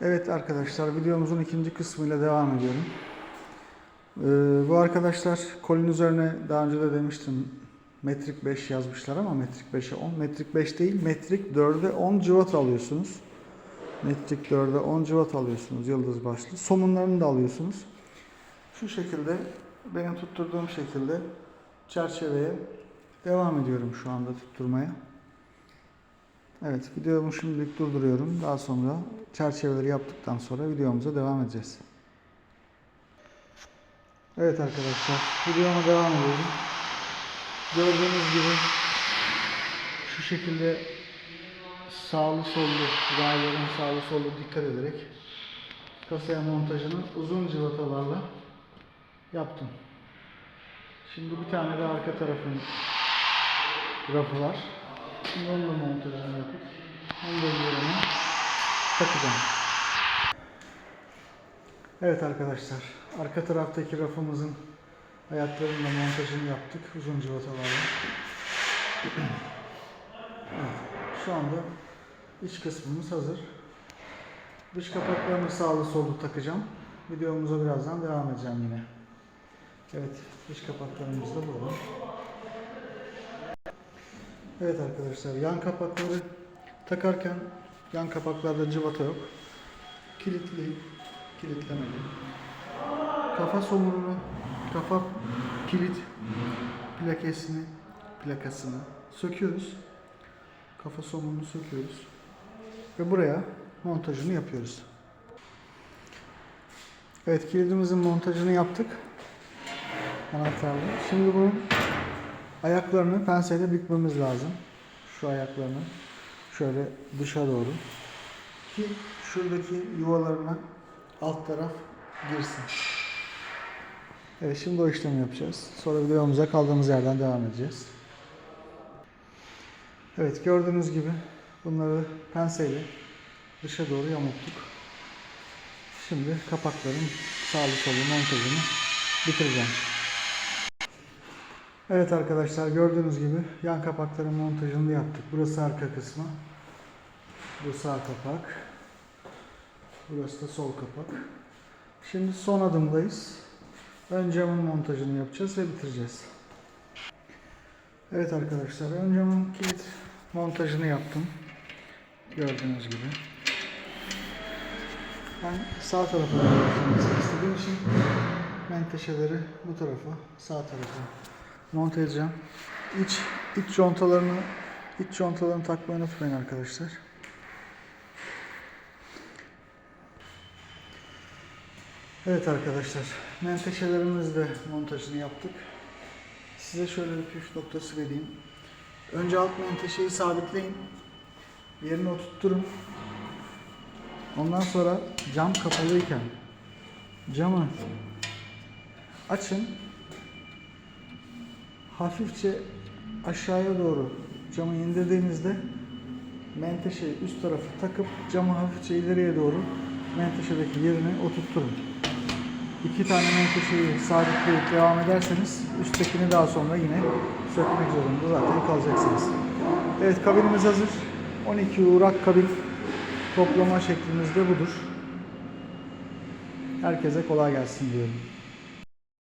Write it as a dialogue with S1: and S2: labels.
S1: Evet arkadaşlar videomuzun ikinci kısmıyla devam ediyorum. Ee, bu arkadaşlar kolin üzerine daha önce de demiştim metrik 5 yazmışlar ama metrik 5'e 10. Metrik 5 değil metrik 4'e 10 cıvat alıyorsunuz. Metrik 4'e 10 cıvat alıyorsunuz yıldız başlı. Somunlarını da alıyorsunuz. Şu şekilde benim tutturduğum şekilde çerçeveye devam ediyorum şu anda tutturmaya. Evet videomu şimdilik durduruyorum. Daha sonra çerçeveleri yaptıktan sonra videomuza devam edeceğiz. Evet arkadaşlar videoma devam ediyorum. Gördüğünüz gibi şu şekilde sağlı sollu rayların sağlı sollu dikkat ederek kasaya montajını uzun cıvatalarla yaptım. Şimdi bir tane de arka tarafın rafı var. Şimdi onunla montajını yapıp takacağım. Evet arkadaşlar, arka taraftaki rafımızın ayaklarının da montajını yaptık uzun cıvatalarla. Evet, şu anda iç kısmımız hazır. Dış kapaklarını sağlı sollu takacağım. Videomuza birazdan devam edeceğim yine. Evet, dış kapaklarımız da burada. Evet arkadaşlar, yan kapakları takarken yan kapaklarda cıvata yok. Kilitli, kilitlemeli. Kafa somurunu, kafa kilit plakesini, plakasını söküyoruz. Kafa somurunu söküyoruz. Ve buraya montajını yapıyoruz. Evet kilidimizin montajını yaptık. Anahtarlı. Şimdi bunun ayaklarını penseyle bükmemiz lazım. Şu ayaklarını şöyle dışa doğru. Ki şuradaki yuvalarına alt taraf girsin. Evet şimdi o işlemi yapacağız. Sonra videomuza kaldığımız yerden devam edeceğiz. Evet gördüğünüz gibi bunları penseyle dışa doğru yamulttuk. Şimdi kapakların sağlı sollu montajını bitireceğim. Evet arkadaşlar gördüğünüz gibi yan kapakların montajını yaptık. Burası arka kısmı. Bu sağ kapak. Burası da sol kapak. Şimdi son adımdayız. Ön camın montajını yapacağız ve bitireceğiz. Evet arkadaşlar ön camın kilit montajını yaptım. Gördüğünüz gibi. Ben sağ tarafa istediğim için menteşeleri bu tarafa sağ tarafa monte edeceğim. İç, iç contalarını iç contalarını takmayı unutmayın arkadaşlar. Evet arkadaşlar, menteşelerimiz de montajını yaptık. Size şöyle bir püf noktası vereyim. Önce alt menteşeyi sabitleyin. Yerine oturtturun. Ondan sonra cam kapalıyken camı açın. Hafifçe aşağıya doğru camı indirdiğinizde menteşeyi üst tarafı takıp camı hafifçe ileriye doğru menteşedeki yerine oturtturun. İki tane menteşeyi sabitleyip devam ederseniz üsttekini daha sonra yine sökmek zorunda zaten kalacaksınız. Evet kabinimiz hazır. 12 uğrak kabin toplama şeklimizde budur. Herkese kolay gelsin diyorum.